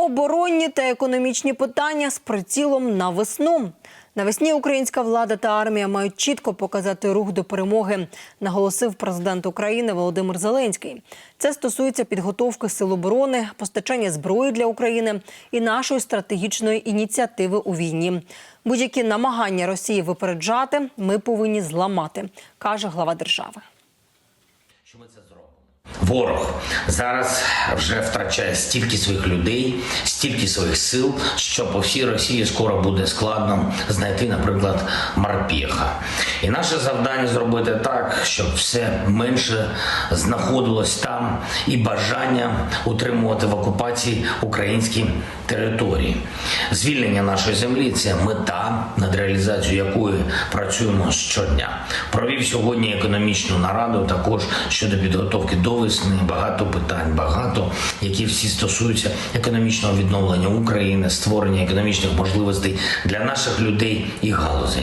Оборонні та економічні питання з прицілом на весну. Навесні українська влада та армія мають чітко показати рух до перемоги, наголосив президент України Володимир Зеленський. Це стосується підготовки сил оборони, постачання зброї для України і нашої стратегічної ініціативи у війні. Будь-які намагання Росії випереджати ми повинні зламати, каже глава держави. що ми це зробимо. Ворог зараз вже втрачає стільки своїх людей, стільки своїх сил, що по всій Росії скоро буде складно знайти, наприклад, Марпєха. І наше завдання зробити так, щоб все менше знаходилось там і бажання утримувати в окупації українські території. Звільнення нашої землі це мета, над реалізацією якої працюємо щодня. Провів сьогодні економічну нараду також щодо підготовки до весни. Багато питань, багато, які всі стосуються економічного відновлення України, створення економічних можливостей для наших людей і галузей.